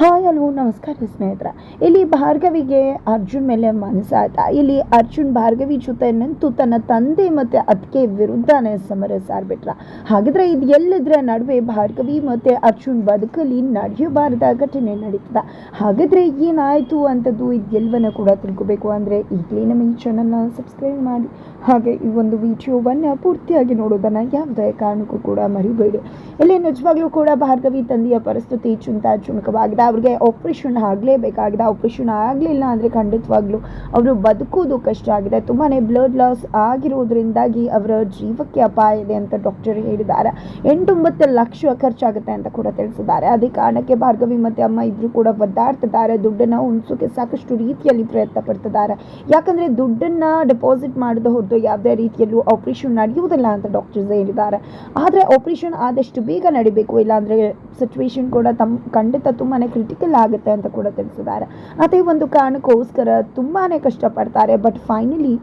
Hi, hello, ನಮಸ್ಕಾರ ಸ್ನೇಹಿತರ. ಇಲ್ಲಿ ಭಾರ್ಗವಿಗೆ ಅರ್ಜುನ್ ಮೇಲೆ ಮನಸ್ಸಾಯ್ತ. ಇಲ್ಲಿ ಅರ್ಜುನ್ ಭಾರ್ಗವಿ ಜೊತೆ ನಿಂತು ತನ್ನ ತಂದೆ ಮತ್ತು ಅದಕ್ಕೆ ವಿರುದ್ಧನೇ ಸಮರ ಸಾರ್ಬಿಟ್ರ. ಹಾಗಿದ್ರೆ ಇದು ಎಲ್ಲದ್ರ ನಡುವೆ ಭಾರ್ಗವಿ ಮತ್ತು ಅರ್ಜುನ್ ಬದುಕಲ್ಲಿ ನಡೆಯಬಾರದ ಘಟನೆ ನಡೀತದ. ಹಾಗಿದ್ರೆ ಏನಾಯಿತು ಅಂತದ್ದು ಇದು ಎಲ್ಲವನ್ನ ಕೂಡ ತಿಳ್ಕೊಬೇಕು ಅಂದರೆ ಈಗಲೇ ನಮ್ಮ ಈ ಚಾನಲ್ನ ಸಬ್ಸ್ಕ್ರೈಬ್ ಮಾಡಿ. ಹಾಗೆ ಈ ಒಂದು ವಿಡಿಯೋವನ್ನು ಪೂರ್ತಿಯಾಗಿ ನೋಡೋದನ್ನು ಯಾವುದೇ ಕಾರಣಕ್ಕೂ ಕೂಡ ಮರಿಬೇಡಿ. ಇಲ್ಲಿ ನಿಜವಾಗ್ಲೂ ಕೂಡ ಭಾರ್ಗವಿ ತಂದೆಯ ಪರಿಸ್ಥಿತಿ ಚುಂತಾ ಚುಣಕವಾಗಿದೆ ಅವ್ರಿಗೆ ಆಪ್ರೇಷನ್ ಆಗಲೇಬೇಕಾಗಿದೆ. ಆಪ್ರೇಷನ್ ಆಗಲಿಲ್ಲ ಅಂದರೆ ಖಂಡಿತವಾಗ್ಲೂ ಅವರು ಬದುಕೋದು ಕಷ್ಟ ಆಗಿದೆ. ತುಂಬಾ ಬ್ಲಡ್ ಲಾಸ್ ಆಗಿರೋದ್ರಿಂದಾಗಿ ಅವರ ಜೀವಕ್ಕೆ ಅಪಾಯ ಇದೆ ಅಂತ ಡಾಕ್ಟರ್ ಹೇಳಿದ್ದಾರೆ. ಎಂಟೊಂಬತ್ತು ಲಕ್ಷ ಖರ್ಚಾಗುತ್ತೆ ಅಂತ ಕೂಡ ತಿಳಿಸಿದ್ದಾರೆ. ಅದೇ ಕಾರಣಕ್ಕೆ ಭಾರ್ಗವಿ ಮತ್ತು ಅಮ್ಮ ಇಬ್ಬರು ಕೂಡ ಒದ್ದಾಡ್ತಿದ್ದಾರೆ. ದುಡ್ಡನ್ನು ಉಣಿಸೋಕೆ ಸಾಕಷ್ಟು ರೀತಿಯಲ್ಲಿ ಪ್ರಯತ್ನ ಪಡ್ತಿದ್ದಾರೆ. ಯಾಕಂದರೆ ದುಡ್ಡನ್ನು ಡೆಪಾಸಿಟ್ ಮಾಡದ ಹೊರತು ಯಾವುದೇ ರೀತಿಯಲ್ಲೂ ಆಪ್ರೇಷನ್ ನಡೆಯುವುದಿಲ್ಲ ಅಂತ ಡಾಕ್ಟರ್ಸ್ ಹೇಳಿದ್ದಾರೆ. ಆದರೆ ಆಪರೇಷನ್ ಆದಷ್ಟು ಬೇಗ ನಡಿಬೇಕು. ಇಲ್ಲಾಂದರೆ ಸಿಚುವೇಶನ್ ಕೂಡ ತಮ್ಮ ಖಂಡಿತ ತುಂಬಾ ಕ್ರಿಟಿಕಲ್ ಆಗುತ್ತೆ ಅಂತ ಕೂಡ ತಿಳಿಸಿದ್ದಾರೆ. ಅದೇ ಒಂದು ಕಾರಣಕ್ಕೋಸ್ಕರ ತುಂಬಾ ಕಷ್ಟಪಡ್ತಾರೆ ಬಟ್ ಫೈನಲಿ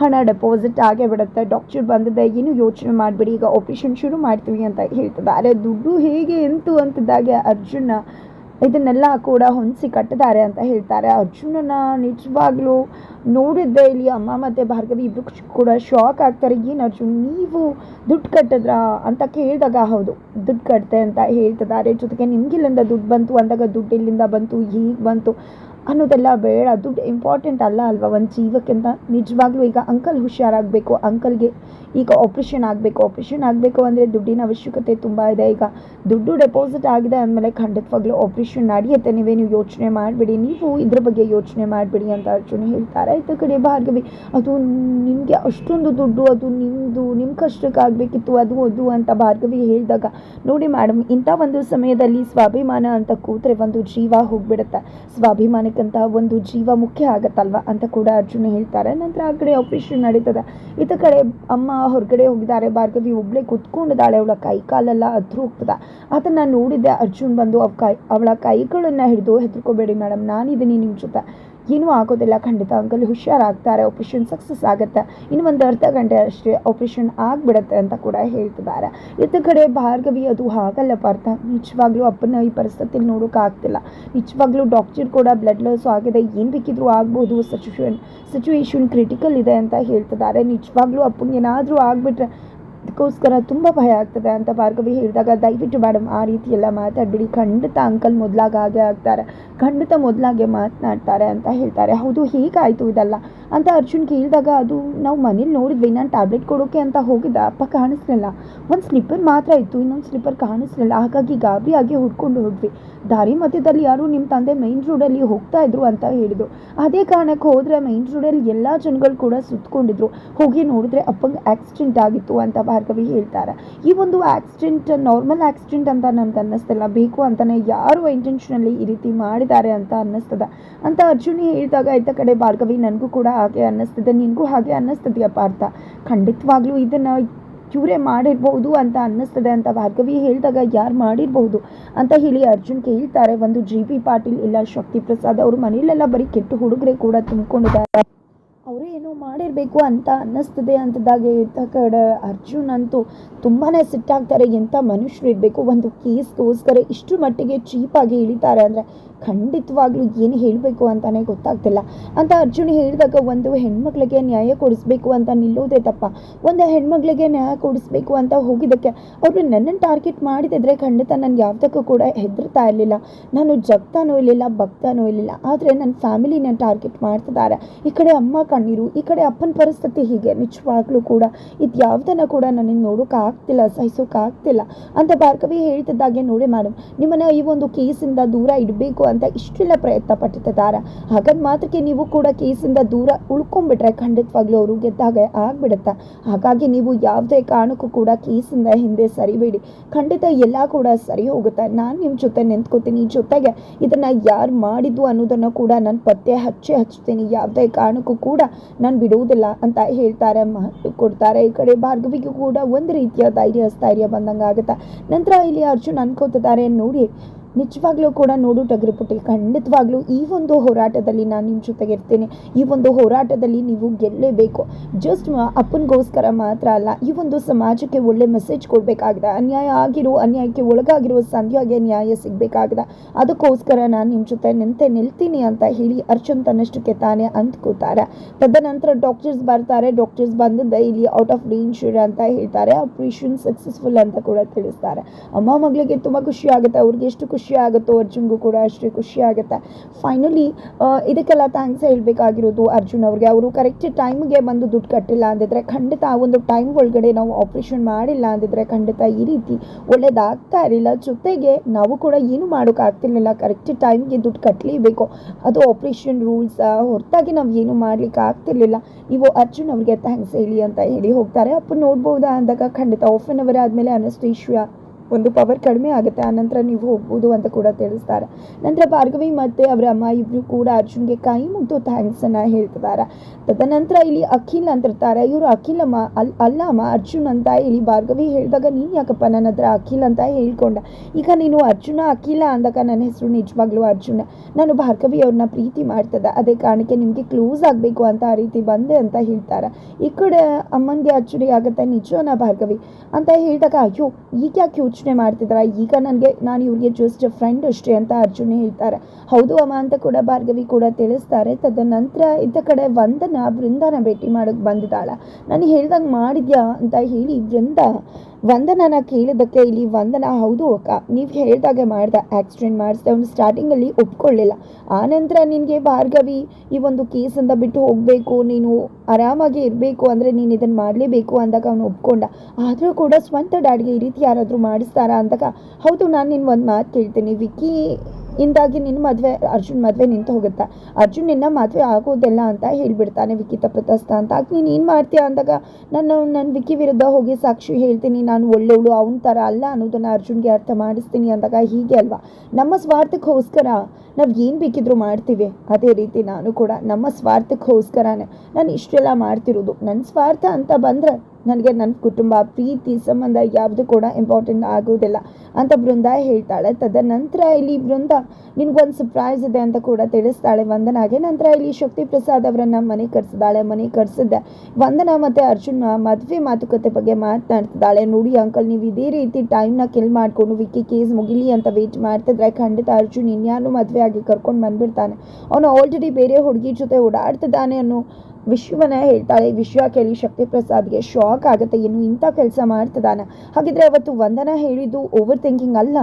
ಹಣ ಡೆಪಾಸಿಟ್ ಆಗೇ ಬಿಡುತ್ತೆ ಡಾಕ್ಟರ್ ಬಂದಿದೆ, ಏನು ಯೋಚನೆ ಮಾಡಬೇಡಿ, ಈಗ ಆಪ್ರೇಷನ್ ಶುರು ಮಾಡ್ತೀವಿ ಅಂತ ಹೇಳ್ತಿದ್ದಾರೆ. ದುಡ್ಡು ಹೇಗೆ ಎಂತು ಅಂತಿದ್ದಾಗೆ ಅರ್ಜುನ ಇದನ್ನೆಲ್ಲ ಕೂಡ ಹೊಂದಿಸಿ ಕಟ್ಟಿದ್ದಾರೆ ಅಂತ ಹೇಳ್ತಾರೆ. ಅರ್ಜುನನ ನಿಜವಾಗ್ಲೂ ನೋಡಿದ್ದೆ ಇಲ್ಲಿ ಅಮ್ಮ ಮತ್ತು ಭಾರ್ಗವಿ ಇಬ್ಬರು ಕೂಡ ಶಾಕ್ ಆಗ್ತಾರೆ. ಏನು ಅರ್ಜುನ್, ನೀವು ದುಡ್ಡು ಕಟ್ಟಿದ್ರಾ ಅಂತ ಕೇಳಿದಾಗ ಹೌದು, ದುಡ್ಡು ಕಟ್ಟಿದೆ ಅಂತ ಹೇಳ್ತಿದ್ದಾರೆ. ಜೊತೆಗೆ ನಿಮ್ಗಿಲ್ಲಿಂದ ದುಡ್ಡು ಬಂತು, ಅಂದಾಗ ದುಡ್ಡು ಇಲ್ಲಿಂದ ಬಂತು, ಹೀಗೆ ಬಂತು. ಅನ್ನೋದೆಲ್ಲ ಬೇಡ. ದುಡ್ಡು ಇಂಪಾರ್ಟೆಂಟ್ ಅಲ್ಲ ಅಲ್ವಾ? ಒಂದು ಜೀವಕ್ಕಿಂತ ನಿಜವಾಗ್ಲೂ ಈಗ ಅಂಕಲ್ ಹುಷಾರಾಗಬೇಕು ಅಂಕಲ್ಗೆ ಈಗ ಆಪ್ರೇಷನ್ ಆಗಬೇಕು. ಆಪ್ರೇಷನ್ ಆಗಬೇಕು ಅಂದರೆ ದುಡ್ಡಿನ ಅವಶ್ಯಕತೆ ತುಂಬ ಇದೆ. ಈಗ ದುಡ್ಡು ಡೆಪಾಸಿಟ್ ಆಗಿದೆ ಅಂದಮೇಲೆ ಖಂಡಿತವಾಗ್ಲೂ ಆಪ್ರೇಷನ್ ನಡೆಯುತ್ತೆ. ನೀವೇ ನೀವು ಯೋಚನೆ ಮಾಡಬೇಡಿ. ನೀವು ಇದ್ರ ಬಗ್ಗೆ ಯೋಚನೆ ಮಾಡಬೇಡಿ ಅಂತ ಅರ್ಜುನ್ ಹೇಳ್ತಾರೆ. ಆಯ್ತು ಕಡೆ ಭಾರ್ಗವಿ, ಅದು ನಿಮಗೆ ಅಷ್ಟೊಂದು ದುಡ್ಡು, ಅದು ನಿಮ್ಮದು ನಿಮ್ಮ ಕಷ್ಟಕ್ಕಾಗಬೇಕಿತ್ತು ಅದು ಅದು ಅಂತ ಭಾರ್ಗವಿ ಹೇಳಿದಾಗ, ನೋಡಿ ಮೇಡಮ್ ಇಂಥ ಒಂದು ಸಮಯದಲ್ಲಿ ಸ್ವಾಭಿಮಾನ ಅಂತ ಕೂತ್ರೆ ಒಂದು ಜೀವ ಹೋಗ್ಬಿಡುತ್ತೆ. ಸ್ವಾಭಿಮಾನಕ್ಕಂತ ಒಂದು ಜೀವ ಮುಖ್ಯ ಆಗತ್ತಲ್ವ ಅಂತ ಕೂಡ ಅರ್ಜುನ ಹೇಳ್ತಾರೆ. ನಂತರ ಆ ಕಡೆ ಆಪರೇಷನ್ ನಡೀತದೆ. ಈತ ಕಡೆ ಅಮ್ಮ ಹೊರಗಡೆ ಹೋಗಿದ್ದಾರೆ. ಭಾರ್ಗವಿ ಒಬ್ಬಳೇ ಕುತ್ಕೊಂಡಿದ್ದಾಳೆ. ಅವಳ ಕೈ ಕಾಲೆಲ್ಲ ಅದ್ರು ಹೋಗ್ತದೆ. ಅದನ್ನು ನೋಡಿದ್ದೆ ಅರ್ಜುನ್ ಬಂದು ಅವ್ ಕೈ ಅವಳ ಕೈಗಳನ್ನು ಹಿಡಿದು ಹೆದರ್ಕೋಬೇಡಿ ಮೇಡಮ್. ನಾನಿದ್ದೀನಿ ನಿಮ್ಮ ಜೊತೆ. ಏನೂ ಆಗೋದಿಲ್ಲ. ಖಂಡಿತ ಅಂಕಲ್ ಹುಷಾರಾಗ್ತಾರೆ. ಆಪ್ರೇಷನ್ ಸಕ್ಸಸ್ ಆಗುತ್ತೆ. ಇನ್ನು ಒಂದು ಅರ್ಧ ಗಂಟೆ ಅಷ್ಟೇ ಆಪ್ರೇಷನ್ ಆಗಿಬಿಡುತ್ತೆ ಅಂತ ಕೂಡ ಹೇಳ್ತಿದ್ದಾರೆ. ಇತ್ತ ಕಡೆ ಭಾರ್ಗವಿ ಅದು ಹಾಗಲ್ಲ ಪಾರ್ಥ. ನಿಜವಾಗ್ಲೂ ಅಪ್ಪನ ಈ ಪರಿಸ್ಥಿತಿಲಿ ನೋಡೋಕ್ಕಾಗ್ತಿಲ್ಲ ನಿಜವಾಗ್ಲೂ ಡಾಕ್ಟರ್ ಕೂಡ ಬ್ಲಡ್ ಲಾಸ್ ಆಗಿದೆ. ಏನು ಬೇಕಿದ್ರೂ ಆಗ್ಬೋದು. ಸಿಚುವೇಶನ್ ಸಿಚುವೇಶನ್ ಕ್ರಿಟಿಕಲ್ ಇದೆ ಅಂತ ಹೇಳ್ತಿದ್ದಾರೆ. ನಿಜವಾಗ್ಲೂ ಅಪ್ಪನಿಗೆ ಏನಾದರೂ ಆಗಿಬಿಟ್ರೆ ಅದಕ್ಕೋಸ್ಕರ ತುಂಬ ಭಯ ಆಗ್ತದೆ ಅಂತ ಭಾರ್ಗವಿ ಹೇಳಿದಾಗ, ದಯವಿಟ್ಟು ಮೇಡಮ್ ಆ ರೀತಿ ಎಲ್ಲ ಮಾತಾಡಬೇಡಿ. ಖಂಡಿತ ಅಂಕಲ್ ಮೊದಲಾಗ ಹಾಗೆ ಆಗ್ತಾರೆ. ಖಂಡಿತ ಮೊದಲಾಗೆ ಮಾತನಾಡ್ತಾರೆ ಅಂತ ಹೇಳ್ತಾರೆ. ಹೌದು, ಹೀಗಾಯಿತು ಇದೆಲ್ಲ. ಅಂತ ಅರ್ಜುನ್ ಕೇಳಿದಾಗ ಅದು, ನಾವು ಮನೇಲಿ ನೋಡಿದ್ವಿ, ನಾನು ಟ್ಯಾಬ್ಲೆಟ್ ಕೊಡೋಕೆ ಅಂತ ಹೋಗಿದ್ದ, ಅಪ್ಪ ಕಾಣಿಸ್ಲಿಲ್ಲ. ಒಂದು ಸ್ಲಿಪ್ಪರ್ ಮಾತ್ರ ಇತ್ತು, ಇನ್ನೊಂದು ಸ್ಲಿಪ್ಪರ್ ಕಾಣಿಸ್ಲಿಲ್ಲ. ಹಾಗಾಗಿ ಗಾಬರಿಯಾಗಿ ಆಗಿ ಹುಡ್ಕೊಂಡು ಹೋದ್ವಿ. ದಾರಿ ಮಧ್ಯದಲ್ಲಿ ಯಾರು ನಿಮ್ಮ ತಂದೆ ಮೈನ್ ರೋಡಲ್ಲಿ ಹೋಗ್ತಾ ಇದ್ರು ಅಂತ ಹೇಳಿದ್ರು. ಅದೇ ಕಾರಣಕ್ಕೆ ಹೋದರೆ ಮೈನ್ ರೋಡಲ್ಲಿ ಎಲ್ಲ ಜನಗಳು ಕೂಡ ಸುತ್ತಕೊಂಡಿದ್ರು ಹೋಗಿ ನೋಡಿದ್ರೆ ಅಪ್ಪಂಗೆ ಆಕ್ಸಿಡೆಂಟ್ ಆಗಿತ್ತು ಅಂತ ಭಾರ್ಗವಿ ಹೇಳ್ತಾರೆ. ಈ ಒಂದು ಆಕ್ಸಿಡೆಂಟ್ ನಾರ್ಮಲ್ ಆಕ್ಸಿಡೆಂಟ್ ಅಂತ ನನಗೆ ಅನ್ನಿಸ್ತಿಲ್ಲ. ಬೇಕು ಅಂತಲೇ ಯಾರು ಇಂಟೆನ್ಷನಲ್ಲಿ ಈ ರೀತಿ ಮಾಡಿದ್ದಾರೆ ಅಂತ ಅನ್ನಿಸ್ತದ. ಅಂತ ಅರ್ಜುನಿ ಹೇಳಿದಾಗ ಇದ್ದ ಕಡೆ ಭಾರ್ಗವಿ, ನನಗೂ ಕೂಡ ಹಾಗೆ ಅನ್ನಿಸ್ತಿದೆ, ನಿನಗೂ ಹಾಗೆ ಅನ್ನಿಸ್ತದೆಯಪ್ಪ ಅರ್ಥ ಖಂಡಿತವಾಗ್ಲೂ ಇದನ್ನು ಇವರೇ ಮಾಡಿರ್ಬೋದು ಅಂತ ಅನ್ನಿಸ್ತದೆ ಅಂತ ಭಾರ್ಗವಿ ಹೇಳಿದಾಗ ಯಾರು ಮಾಡಿರ್ಬೋದು ಅಂತ ಹೇಳಿ ಅರ್ಜುನ್ ಕೇಳ್ತಾರೆ. ಒಂದು ಜಿ ಪಿ ಪಾಟೀಲ್ ಇಲ್ಲ ಶಕ್ತಿ ಪ್ರಸಾದ್ ಅವರು ಮನೇಲೆಲ್ಲ ಬರೀ ಕೆಟ್ಟ ಹುಡುಗರೇ ಕೂಡ ತುಂಬಿಕೊಂಡಿದ್ದಾರೆ. ಅವರೇ ಏನೋ ಮಾಡಿರಬೇಕು ಅಂತ ಅನ್ನಿಸ್ತದೆ ಅಂತದಾಗೆ ಇದ್ದ ಕಡೆ ಅರ್ಜುನ್ ಅಂತೂ ತುಂಬಾ ಸಿಟ್ಟಾಗ್ತಾರೆ ಎಂಥ ಮನುಷ್ಯರು ಇರಬೇಕು, ಒಂದು ಕೇಸ್ಗೋಸ್ಕರ ಇಷ್ಟು ಮಟ್ಟಿಗೆ ಚೀಪಾಗಿ ಇಳಿತಾರೆ ಅಂದರೆ ಖಂಡಿತವಾಗ್ಲೂ ಏನು ಹೇಳಬೇಕು ಅಂತಲೇ ಗೊತ್ತಾಗ್ತಿಲ್ಲ. ಅಂತ ಅರ್ಜುನ್ ಹೇಳಿದಾಗ ಒಂದು ಹೆಣ್ಮಕ್ಳಿಗೆ ನ್ಯಾಯ ಕೊಡಿಸ್ಬೇಕು ಅಂತ ನಿಲ್ಲೋದೇ ತಪ್ಪ. ಒಂದು ಹೆಣ್ಮಕ್ಳಿಗೆ ನ್ಯಾಯ ಕೊಡಿಸ್ಬೇಕು ಅಂತ ಹೋಗಿದ್ದಕ್ಕೆ ಅವರು ನನ್ನನ್ನು ಟಾರ್ಗೆಟ್ ಮಾಡಿದಿದ್ರೆ ಖಂಡಿತ ನಾನು ಯಾವುದಕ್ಕೂ ಕೂಡ ಹೆದರ್ತಾ ಇರಲಿಲ್ಲ. ನಾನು ಜಗ್ತಾನೂ ಇರಲಿಲ್ಲ, ಭಕ್ತಾನೂ ಇರಲಿಲ್ಲ. ಆದರೆ ನನ್ನ ಫ್ಯಾಮಿಲಿನ ಟಾರ್ಗೆಟ್ ಮಾಡ್ತಿದ್ದಾರೆ. ಈ ಕಡೆ ಅಮ್ಮ ಕಣ್ಣೀರು, ಈ ಕಡೆ ಅಪ್ಪನ ಪರಿಸ್ಥಿತಿ ಹೀಗೆ. ನಿಜವಾಗ್ಲೂ ಕೂಡ ಇದು ಯಾವುದನ್ನು ಕೂಡ ನನಗೆ ನೋಡೋಕ್ಕಾಗ್ತಿಲ್ಲ ಸಹಿಸೋಕ್ಕಾಗ್ತಿಲ್ಲ ಅಂತ ಭಾರ್ಗವಿ ಹೇಳ್ತಿದ್ದಾಗೆ ನೋಡಿ ಮೇಡಮ್ ನಿಮ್ಮನ್ನ ಈ ಒಂದು ಕೇಸಿಂದ ದೂರ ಇಡಬೇಕು ಅಂತ ಇಷ್ಟೆಲ್ಲ ಪ್ರಯತ್ನ ಪಟ್ಟಿದ್ದಾರೆ. ಹಾಗಾದ ಮಾತ್ರಕ್ಕೆ ನೀವು ಕೂಡ ಕೇಸಿಂದ ದೂರ ಉಳ್ಕೊಂಡ್ಬಿಟ್ರೆ ಖಂಡಿತವಾಗ್ಲೂ ಅವರು ಗೆದ್ದಾಗ ಆಗ್ಬಿಡುತ್ತೆ? ಹಾಗಾಗಿ ನೀವು ಯಾವುದೇ ಕಾರಣಕ್ಕೂ ಕೂಡ ಕೇಸಿಂದ ಹಿಂದೆ ಸರಿಬೇಡಿ. ಖಂಡಿತ ಎಲ್ಲ ಕೂಡ ಸರಿ ಹೋಗುತ್ತೆ. ನಾನು ನಿಮ್ಮ ಜೊತೆ ನಿಂತ್ಕೋತೀನಿ. ಜೊತೆಗೆ ಇದನ್ನು ಯಾರು ಮಾಡಿದ್ದು ಅನ್ನೋದನ್ನು ಕೂಡ ನಾನು ಪತ್ತೆ ಹಚ್ಚಿ ಹಚ್ತೀನಿ. ಯಾವುದೇ ಕಾರಣಕ್ಕೂ ಕೂಡ ನಾನು ಬಿಡುವುದಿಲ್ಲ ಅಂತ ಹೇಳ್ತಾರೆ ಮಾತು ಕೊಡ್ತಾರೆ. ಈ ಕಡೆ ಭಾರ್ಗವಿಗೂ ಕೂಡ ಒಂದು ರೀತಿಯ ಧೈರ್ಯ, ಸ್ಥೈರ್ಯ ಬಂದಂಗೆ ಆಗುತ್ತೆ ನಂತರ ಇಲ್ಲಿ ಅರ್ಜುನ್ ಅನ್ಕೋತಿದ್ದಾರೆ, ನೋಡಿ ನಿಜವಾಗ್ಲೂ ಕೂಡ ನೋಡು ಟಗರಿಪುಟ್ಟಿ ಖಂಡಿತವಾಗ್ಲೂ ಈ ಒಂದು ಹೋರಾಟದಲ್ಲಿ ನಾನು ನಿಮ್ಮ ಜೊತೆಗೆ ಇರ್ತೀನಿ. ಈ ಒಂದು ಹೋರಾಟದಲ್ಲಿ ನೀವು ಗೆಲ್ಲಲೇಬೇಕು ಜಸ್ಟ್ ಅಪ್ಪನಿಗೋಸ್ಕರ ಮಾತ್ರ ಅಲ್ಲ, ಈ ಒಂದು ಸಮಾಜಕ್ಕೆ ಒಳ್ಳೆ ಮೆಸೇಜ್ ಕೊಡಬೇಕಾಗಿದೆ. ಅನ್ಯಾಯ ಆಗಿರೋ, ಅನ್ಯಾಯಕ್ಕೆ ಒಳಗಾಗಿರೋ ಸಂಧ್ಯಾಗೆ ನ್ಯಾಯ ಸಿಗಬೇಕಾಗಿದೆ. ಅದಕ್ಕೋಸ್ಕರ ನಾನು ನಿಮ್ಮ ಜೊತೆ ನಿಂತೆ ನಿಲ್ತೀನಿ ಅಂತ ಹೇಳಿ ಅರ್ಜುನ್ ತನ್ನಷ್ಟಕ್ಕೆ ತಾನೇ ಅಂದ್ಕೋತಾರೆ. ತದನಂತರ ಡಾಕ್ಟರ್ಸ್ ಬರ್ತಾರೆ. ಡಾಕ್ಟರ್ಸ್ ಬಂದದ್ದು ಇಲ್ಲಿ ಔಟ್ ಆಫ್ ಡೇಂಜರ್ ಅಂತ ಹೇಳ್ತಾರೆ. ಆಪರೇಷನ್ ಸಕ್ಸಸ್ಫುಲ್ ಅಂತ ಕೂಡ ತಿಳಿಸ್ತಾರೆ. ಅಮ್ಮ ಮಗಳಿಗೆ ತುಂಬ ಖುಷಿ ಆಗುತ್ತೆ. ಅವ್ರಿಗೆ ಎಷ್ಟು ಖುಷಿ ಆಗುತ್ತೋ ಅರ್ಜುನ್ಗೂ ಕೂಡ ಅಷ್ಟೇ ಖುಷಿ ಆಗುತ್ತೆ ಫೈನಲಿ ಇದಕ್ಕೆಲ್ಲ ಥ್ಯಾಂಕ್ಸ್ ಹೇಳಬೇಕಾಗಿರೋದು ಅರ್ಜುನ್ ಅವ್ರಿಗೆ. ಅವರು ಕರೆಕ್ಟ್ ಟೈಮ್ಗೆ ಬಂದು ದುಡ್ಡು ಕಟ್ಟಿಲ್ಲ ಅಂದಿದ್ರೆ ಖಂಡಿತ ಆ ಒಂದು ಟೈಮ್ ಒಳಗಡೆ ನಾವು ಆಪ್ರೇಷನ್ ಮಾಡಿಲ್ಲ ಅಂದಿದ್ರೆ ಖಂಡಿತ ಈ ರೀತಿ ಒಳ್ಳೇದಾಗ್ತಾ ಇರಲಿಲ್ಲ. ಜೊತೆಗೆ ನಾವು ಕೂಡ ಏನು ಮಾಡೋಕ್ಕಾಗ್ತಿರ್ಲಿಲ್ಲ ಕರೆಕ್ಟ್ ಟೈಮ್ಗೆ ದುಡ್ಡು ಕಟ್ಟಲೇಬೇಕು ಅದು ಆಪ್ರೇಷನ್ ರೂಲ್ಸ್ ಹೊರತಾಗಿ ನಾವು ಏನು ಮಾಡ್ಲಿಕ್ಕೆ ಆಗ್ತಿರ್ಲಿಲ್ಲ. ನೀವು ಅರ್ಜುನ್ ಅವ್ರಿಗೆ ಥ್ಯಾಂಕ್ಸ್ ಹೇಳಿ ಅಂತ ಹೇಳಿ ಹೋಗ್ತಾರೆ. ಅಪ್ಪ ನೋಡ್ಬೋದಾ ಅಂದಾಗ ಖಂಡಿತ ಆಫ್ ಆನ್ ಅವರ್ ಆದಮೇಲೆ ಅನಸ್ಟೇಷಿಯಾ ಒಂದು ಪವರ್ ಕಡಿಮೆ ಆಗುತ್ತೆ ಆನಂತರ ನೀವು ಹೋಗ್ಬೋದು ಅಂತ ಕೂಡ ತಿಳಿಸ್ತಾರೆ. ನಂತರ ಭಾರ್ಗವಿ ಮತ್ತು ಅವರ ಅಮ್ಮ ಇಬ್ಬರು ಕೂಡ ಅರ್ಜುನ್ಗೆ ಕೈ ಮುಗಿದು ಥ್ಯಾಂಕ್ಸನ್ನು ಹೇಳ್ತಿದ್ದಾರೆ. ತದನಂತರ ಇಲ್ಲಿ ಅಖಿಲ್ ಅಂತ ಇರ್ತಾರೆ ಇವರು ಅಖಿಲಮ್ಮ ಅಲ್ ಅಲ್ಲಮ್ಮ ಅರ್ಜುನ್ ಅಂತ ಇಲ್ಲಿ ಭಾರ್ಗವಿ ಹೇಳಿದಾಗ ನೀನು ಯಾಕಪ್ಪ ನನ್ನ ಹತ್ರ ಅಖಿಲ್ ಅಂತ ಹೇಳ್ಕೊಂಡೆ? ಈಗ ನೀನು ಅರ್ಜುನ, ಅಖಿಲ ಅಂದಾಗ ನನ್ನ ಹೆಸರು ನಿಜವಾಗ್ಲೂ ಅರ್ಜುನ. ನಾನು ಭಾರ್ಗವಿ ಅವ್ರನ್ನ ಪ್ರೀತಿ ಮಾಡ್ತದೆ. ಅದೇ ಕಾರಣಕ್ಕೆ ನಿಮಗೆ ಕ್ಲೋಸ್ ಆಗಬೇಕು ಅಂತ ಆ ರೀತಿ ಬಂದೆ ಅಂತ ಹೇಳ್ತಾರೆ. ಈ ಕಡೆ ಅಮ್ಮನಿಗೆ ಅಚ್ಚರಿ ಆಗುತ್ತೆ. ನಿಜವನ ಭಾರ್ಗವಿ? ಅಂತ ಹೇಳಿದಾಗ, ಅಯ್ಯೋ ಈಗ ಯಾಕೆ ಯೋಚನೆ ಮಾಡ್ತಿದ್ದಾರೆ ಈಗ ನನಗೆ, ನಾನು ಇವ್ರಿಗೆ ಜಸ್ಟ್ ಫ್ರೆಂಡ್ ಅಷ್ಟೇ ಅಂತ ಅರ್ಜುನ್ ಹೇಳ್ತಾರೆ. ಹೌದು ಅಮ್ಮ ಅಂತ ಕೂಡ ಭಾರ್ಗವಿ ಕೂಡ ತಿಳಿಸ್ತಾರೆ. ತದನಂತರ ಇದ್ದ ಕಡೆ ವಂದನ ವೃಂದನ ಭೇಟಿ ಮಾಡೋಕೆ ಬಂದಿದ್ದಾಳೆ. ನಾನು ಹೇಳ್ದಂಗೆ ಮಾಡಿದ್ಯಾ ಅಂತ ಹೇಳಿ ವೃಂದ, ವಂದನನ ಕೇಳಿದ್ದಕ್ಕೆ ಇಲ್ಲಿ ವಂದನ, ಹೌದು ಅಕ್ಕ, ನೀವು ಹೇಳ್ದಾಗೆ ಮಾಡ್ದೆ ಆಕ್ಸಿಡೆಂಟ್ ಮಾಡಿಸ್ದೆ ಅವನು ಸ್ಟಾರ್ಟಿಂಗಲ್ಲಿ ಒಪ್ಕೊಳ್ಳಿಲ್ಲ. ಆನಂತರ ನಿನಗೆ ಭಾರ್ಗವಿ, ಈ ಒಂದು ಕೇಸಿಂದ ಬಿಟ್ಟು ಹೋಗಬೇಕು, ನೀನು ಆರಾಮಾಗಿ ಇರಬೇಕು ಅಂದರೆ ನೀನು ಇದನ್ನು ಮಾಡಲೇಬೇಕು ಅಂದಾಗ ಅವನು ಒಪ್ಕೊಂಡ. ಆದರೂ ಕೂಡ ಸ್ವಂತ ಡ್ಯಾಡ್ಗೆ ಈ ರೀತಿ ಯಾರಾದರೂ ಮಾಡಿಸ್ತಾರಾ ಅಂದಾಗ, ಹೌದು, ನಾನು ನಿನ್ನ ಒಂದು ಮಾತು ಕೇಳ್ತೀನಿ. ವಿಕ್ಕಿ ಇಂದಾಗಿ ನಿನ್ನ ಮದುವೆ, ಅರ್ಜುನ್ ಮದುವೆ ನಿಂತು ಹೋಗುತ್ತೆ? ಅರ್ಜುನ್ ನಿನ್ನ ಮದುವೆ ಆಗೋದಿಲ್ಲ ಅಂತ ಹೇಳ್ಬಿಡ್ತಾನೆ ವಿಕ್ಕಿ ತಪ್ಪಿತಸ್ಥ ಅಂತ. ಆಗ ನೀನು ಏನು ಮಾಡ್ತೀಯ ಅಂದಾಗ, ನಾನು ನನ್ನ ವಿಕ್ಕಿ ವಿರುದ್ಧ ಹೋಗಿ ಸಾಕ್ಷಿ ಹೇಳ್ತೀನಿ. ನಾನು ಒಳ್ಳೆಯವಳು ಅವನ ಥರ ಅಲ್ಲ ಅನ್ನೋದನ್ನು ಅರ್ಜುನ್ಗೆ ಅರ್ಥ ಮಾಡಿಸ್ತೀನಿ ಅಂದಾಗ ಹೀಗೆ ಅಲ್ವಾ? ನಮ್ಮ ಸ್ವಾರ್ಥಕ್ಕೋಸ್ಕರ ನಾವು ಏನು ಬೇಕಿದ್ರು ಮಾಡ್ತೀವಿ. ಅದೇ ರೀತಿ ನಾನು ಕೂಡ ನಮ್ಮ ಸ್ವಾರ್ಥಕ್ಕೋಸ್ಕರನೇ. ನಾನು ಇಷ್ಟೆಲ್ಲ ಮಾಡ್ತಿರೋದು. ನನ್ನ ಸ್ವಾರ್ಥ ಅಂತ ಬಂದರೆ ನನಗೆ ನನ್ನ ಕುಟುಂಬ, ಪ್ರೀತಿ ಸಂಬಂಧ ಯಾವುದು ಕೂಡ ಇಂಪಾರ್ಟೆಂಟ್ ಆಗೋದಿಲ್ಲ ಅಂತ ಬೃಂದ ಹೇಳ್ತಾಳೆ. ತದನಂತರ ಇಲ್ಲಿ ಬೃಂದ, ನಿನ್ಗೊಂದು ಸರ್ಪ್ರೈಸ್ ಇದೆ ಅಂತ ಕೂಡ ತಿಳಿಸ್ತಾಳೆ. ವಂದನಾಗೆ, ನಂತರ ಇಲ್ಲಿ ಶಕ್ತಿ ಪ್ರಸಾದ್ ಅವರನ್ನ ಮನೆ ಕರ್ಸಿದ್ದಾಳೆ ಮನೆ ಕರೆಸಿದ್ದೆ. ವಂದನಾ ಮತ್ತು ಅರ್ಜುನ್ ಮದುವೆ ಮಾತುಕತೆ ಬಗ್ಗೆ ಮಾತನಾಡ್ತಿದ್ದಾಳೆ. ನೋಡಿ ಅಂಕಲ್ ನೀವು ಇದೇ ರೀತಿ ಟೈಮ್ನ ಕಿಲ್ ಮಾಡಿಕೊಂಡು ವಿಕ್ಕಿ ಕೇಸ್ ಮುಗಿಲಿ ಅಂತ ವೇಟ್ ಮಾಡ್ತಿದ್ರೆ ಖಂಡಿತ ಅರ್ಜುನ್ ಇನ್ಯಾರು ಮದುವೆ ಆಗಿ ಕರ್ಕೊಂಡು ಬಂದ್ಬಿಡ್ತಾನೆ. ಅವನು ಆಲ್ರೆಡಿ ಬೇರೆ ಹುಡುಗಿ ಜೊತೆ ಓಡಾಡ್ತಿದ್ದಾನೆ ಅನ್ನೋ ವಿಶ್ವನ ಹೇಳ್ತಾಳೆ. ವಿಶ್ವ ಕೇಳಿ ಶಕ್ತಿ ಪ್ರಸಾದ್ಗೆ ಶಾಕ್ ಆಗುತ್ತೆ. ಏನು ಇಂಥ ಕೆಲಸ ಮಾಡ್ತದಾನ ಹಾಗಿದ್ರೆ ಅವತ್ತು ವಂದನ ಹೇಳಿದ್ದು ಓವರ್ ಥಿಂಕಿಂಗ್ ಅಲ್ಲ?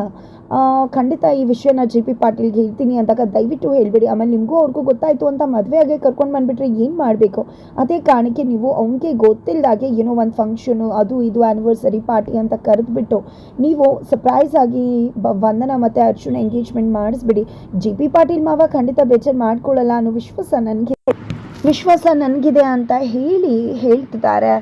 ಖಂಡಿತ ಈ ವಿಷಯನ ಜಿ ಪಿ ಪಾಟೀಲ್ಗೆ ಹೇಳ್ತೀನಿ ಅಂದಾಗ ದಯವಿಟ್ಟು ಹೇಳಿಬಿಡಿ. ಆಮೇಲೆ ನಿಮಗೂ ಅವ್ರಿಗೂ ಗೊತ್ತಾಯಿತು ಅಂತ ಮದುವೆಯಾಗೆ ಕರ್ಕೊಂಡು ಬಂದುಬಿಟ್ರೆ ಏನು ಮಾಡಬೇಕು? ಅದೇ ಕಾರಣಕ್ಕೆ ನೀವು ಅವನಿಗೆ ಗೊತ್ತಿಲ್ಲದಾಗೆ ಏನೋ ಒಂದು ಫಂಕ್ಷನು ಅದು ಇದು ಆ್ಯನಿವರ್ಸರಿ ಪಾರ್ಟಿ ಅಂತ ಕರೆದ್ಬಿಟ್ಟು ನೀವು ಸರ್ಪ್ರೈಸ್ ಆಗಿ ಬ, ವಂದನ ಮತ್ತು ಅರ್ಜುನ್ ಎಂಗೇಜ್ಮೆಂಟ್ ಮಾಡಿಸ್ಬಿಡಿ. ಜಿ ಪಿ ಪಾಟೀಲ್ ಮಾವ ಖಂಡಿತ ಬೇಜಾರು ಮಾಡ್ಕೊಳ್ಳಲ್ಲ ಅನ್ನೋ ವಿಶ್ವಾಸ ನನಗೆ. ವಿಶ್ವಾಸ ನನಗಿದೆ ಅಂತ ಹೇಳಿ ಹೇಳ್ತಿದ್ದಾರೆ.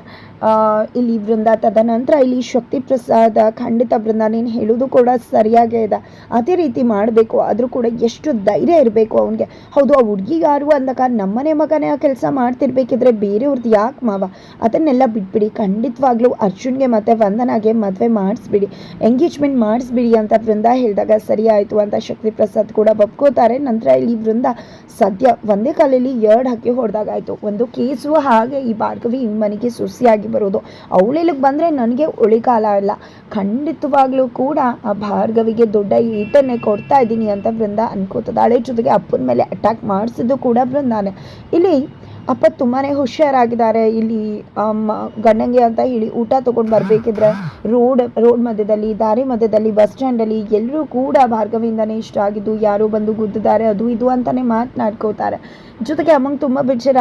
ಇಲ್ಲಿ ವೃಂದ ತದನಂತರ ಇಲ್ಲಿ ಶಕ್ತಿ ಪ್ರಸಾದ, ಖಂಡಿತ ಬೃಂದ ನೀನು ಹೇಳೋದು ಕೂಡ ಸರಿಯಾಗೇ ಇದೆ. ಅದೇ ರೀತಿ ಮಾಡಬೇಕು, ಆದರೂ ಕೂಡ ಎಷ್ಟು ಧೈರ್ಯ ಇರಬೇಕು ಅವನಿಗೆ. ಹೌದು, ಆ ಹುಡುಗಿ ಯಾರು ಅಂದಾಗ ನಮ್ಮನೆ ಮಗನೇ ಆ ಕೆಲಸ ಮಾಡ್ತಿರ್ಬೇಕಿದ್ರೆ ಬೇರೆಯವ್ರದ್ದು ಯಾಕೆ ಮಾವ? ಅದನ್ನೆಲ್ಲ ಬಿಟ್ಬಿಡಿ. ಖಂಡಿತವಾಗ್ಲೂ ಅರ್ಜುನ್ಗೆ ಮತ್ತು ವಂದನಾಗೆ ಮದುವೆ ಮಾಡಿಸ್ಬಿಡಿ. ಎಂಗೇಜ್ಮೆಂಟ್ ಮಾಡಿಸ್ಬಿಡಿ ಅಂತ ವೃಂದ ಹೇಳಿದಾಗ ಸರಿ ಆಯಿತು ಅಂತ ಶಕ್ತಿ ಪ್ರಸಾದ್ ಕೂಡ ಒಪ್ಕೋತಾರೆ ನಂತರ ಇಲ್ಲಿ ವೃಂದ ಸದ್ಯ ಒಂದೇ ಕಾಲಲ್ಲಿ ಎರಡು ಹಕ್ಕಿ ಹೊಡೆದಾಗಾಯಿತು. ಒಂದು ಕೇಸು ಹಾಗೆ ಈ ಭಾರ್ಗವಿ ಮನೆಗೆ ಸುಸಿಯಾಗಿ ಬರೋದು ಅವಳಿಲಿಗೆ ಬಂದರೆ ನನಗೆ ಉಳಿಕಾಲ ಇಲ್ಲ. ಖಂಡಿತವಾಗ್ಲೂ ಕೂಡ ಆ ಭಾರ್ಗವಿಗೆ ದೊಡ್ಡ ಈಟನ್ನೇ ಕೊಡ್ತಾ ಇದ್ದೀನಿ ಅಂತ ಬೃಂದ ಅನ್ಕೋತದಾಳೆ ಜೊತೆಗೆ ಅಪ್ಪನ ಮೇಲೆ ಅಟ್ಯಾಕ್ ಮಾಡಿಸಿದ್ದು ಕೂಡ ಬೃಂದಾನೆ ಇಲ್ಲಿ ಅಪ್ಪ ತುಂಬಾ ಹುಷಾರಾಗಿದ್ದಾರೆ. ಇಲ್ಲಿ ಗಂಡಂಗೆ ಅಂತ ಹೇಳಿ ಊಟ ತೊಗೊಂಡು ಬರಬೇಕಿದ್ರೆ ರೋಡ್ ರೋಡ್ ಮಧ್ಯದಲ್ಲಿ, ದಾರಿ ಮಧ್ಯದಲ್ಲಿ, ಬಸ್ ಸ್ಟ್ಯಾಂಡಲ್ಲಿ ಎಲ್ಲರೂ ಕೂಡ ಭಾರ್ಗವಿಯಿಂದನೇ ಇಷ್ಟ ಆಗಿದ್ದು, ಯಾರೋ ಬಂದು ಗುದ್ದಿದ್ದಾರೆ ಅದು ಇದು ಅಂತಲೇ ಮಾತನಾಡ್ಕೋತಾರೆ. ಜೊತೆಗೆ ಅಮ್ಮಂಗೆ ತುಂಬ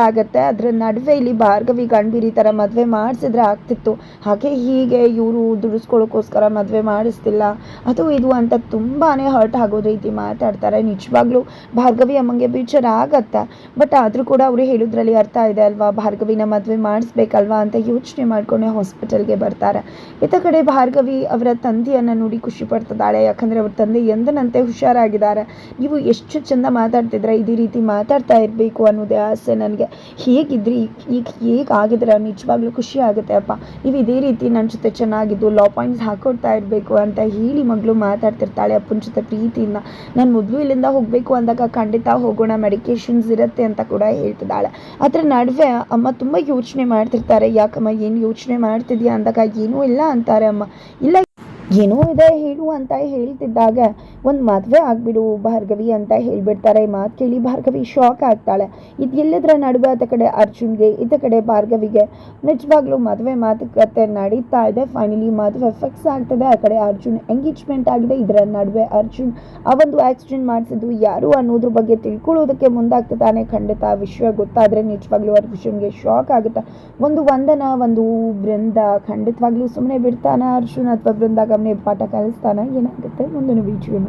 ಆಗುತ್ತೆ. ಅದರ ನಡುವೆ ಇಲ್ಲಿ ಭಾರ್ಗವಿ ಗಂಡಿರಿ ಥರ ಮದುವೆ ಮಾಡಿಸಿದ್ರೆ ಆಗ್ತಿತ್ತು. ಹಾಗೆ ಹೀಗೆ ಇವರು ದುಡಿಸ್ಕೊಳ್ಳೋಕ್ಕೋಸ್ಕರ ಮದುವೆ ಮಾಡಿಸ್ತಿಲ್ಲ. ಅದು ಇದು ಅಂತ ತುಂಬಾ ಹರ್ಟ್ ಆಗೋ ರೀತಿ ಮಾತಾಡ್ತಾರೆ. ನಿಜವಾಗ್ಲೂ ಭಾರ್ಗವಿ ಅಮ್ಮಂಗೆ ಬೇಜಾರಾಗತ್ತೆ ಬಟ್ ಆದರೂ ಕೂಡ ಅವರು ಹೇಳೋದ್ರಲ್ಲಿ ಅರ್ಥ ಇದೆ ಅಲ್ವಾ? ಭಾರ್ಗವಿನ ಮದುವೆ ಮಾಡಿಸ್ಬೇಕಲ್ವಾ ಅಂತ ಯೋಚನೆ ಮಾಡ್ಕೊಂಡೆ ಹಾಸ್ಪಿಟಲ್ಗೆ ಬರ್ತಾರೆ. ಇತ್ತ ಕಡೆ ಭಾರ್ಗವಿ ಅವರ ತಂದೆಯನ್ನು ನೋಡಿ ಖುಷಿ ಪಡ್ತಿದ್ದಾಳೆ. ಯಾಕಂದರೆ ಅವ್ರ ತಂದೆ ಎಂದನಂತೆ ಹುಷಾರಾಗಿದ್ದಾರೆ. ನೀವು ಎಷ್ಟು ಚಂದ ಮಾತಾಡ್ತಿದ್ರೆ ಇದೇ ರೀತಿ ಮಾತಾಡ್ತಾ ಇರಬೇಕು. ಅನ್ನೋದೇ ಆಸೆ ನನಗೆ. ಹೇಗಿದ್ರಿ? ಈಗ ಹೇಗೆ ಆಗಿದ್ರೆ ನಿಜವಾಗ್ಲೂ ಖುಷಿ ಆಗುತ್ತೆ ಅಪ್ಪ. ನೀವು ಇದೇ ರೀತಿ ನನ್ನ ಜೊತೆ ಚೆನ್ನಾಗಿದ್ದು ಲಾ ಪಾಯಿಂಟ್ಸ್ ಹಾಕೊಡ್ತಾ ಇರಬೇಕು ಅಂತ ಹೇಳಿ ಮಗಳು ಮಾತಾಡ್ತಿರ್ತಾಳೆ ಅಪ್ಪನ ಜೊತೆ ಪ್ರೀತಿಯಿಂದ. ನಾನು ಮೊದಲು ಇಲ್ಲಿಂದ ಹೋಗಬೇಕು ಅಂದಾಗ ಖಂಡಿತ ಹೋಗೋಣ ಮೆಡಿಕೇಶನ್ಸ್ ಇರುತ್ತೆ ಅಂತ ಕೂಡ ಹೇಳ್ತಿದ್ದಾಳೆ. ಅದರ ನಡುವೆ ಅಮ್ಮ ತುಂಬ ಯೋಚನೆ ಮಾಡ್ತಿರ್ತಾರೆ, ಯಾಕಮ್ಮ, ಏನು ಯೋಚನೆ ಮಾಡ್ತಿದ್ಯಾ? ಅಂದಾಗ, ಏನೂ ಇಲ್ಲ ಅಂತಾರೆ ಅಮ್ಮ. ಇಲ್ಲ, ಏನೋ ಇದೆ, ಹೇಳು ಅಂತ ಹೇಳ್ತಿದ್ದಾಗ ಒಂದು ಮದುವೆ ಆಗಿಬಿಡು ಭಾರ್ಗವಿ ಅಂತ ಹೇಳ್ಬಿಡ್ತಾರೆ. ಈ ಮಾತು ಕೇಳಿ ಭಾರ್ಗವಿ ಶಾಕ್ ಆಗ್ತಾಳೆ. ಇದು ಎಲ್ಲದರ ನಡುವೆ ಆತ ಕಡೆ ಅರ್ಜುನ್ಗೆ ಇತ ಕಡೆ ಭಾರ್ಗವಿಗೆ? ನಿಜವಾಗ್ಲೂ ಮದುವೆ ಮಾತುಕತೆ ನಡೀತಾ ಇದೆ. ಫೈನಲಿ ಮದುವೆ ಫಿಕ್ಸ್ ಆಗ್ತದೆ. ಆ ಕಡೆ ಅರ್ಜುನ್ ಎಂಗೇಜ್ಮೆಂಟ್ ಆಗಿದೆ. ಇದರ ನಡುವೆ ಅರ್ಜುನ್ ಆ ಒಂದು ಆಕ್ಸಿಡೆಂಟ್ ಮಾಡಿಸಿದ್ದು ಯಾರು ಅನ್ನೋದ್ರ ಬಗ್ಗೆ ತಿಳ್ಕೊಳ್ಳೋದಕ್ಕೆ ಮುಂದಾಗ್ತದಾನೆ ಖಂಡಿತ. ಆ ವಿಷಯ ಗೊತ್ತಾದರೆ ನಿಜವಾಗ್ಲೂ ಅರ್ಜುನ್ಗೆ ಶಾಕ್ ಆಗುತ್ತೆ. ಒಂದು ವಂದನ, ಒಂದು ಬೃಂದ ಖಂಡಿತವಾಗ್ಲೂ ಸುಮ್ಮನೆ ಬಿಡ್ತಾನ ಅರ್ಜುನ್? ಅಥವಾ ಬೃಂದ ಗಮನೆ ಪಾಠ ಕಲಿಸ್ತಾನ? ಏನಾಗುತ್ತೆ ಮುಂದಿನ ವಿಡಿಯೋ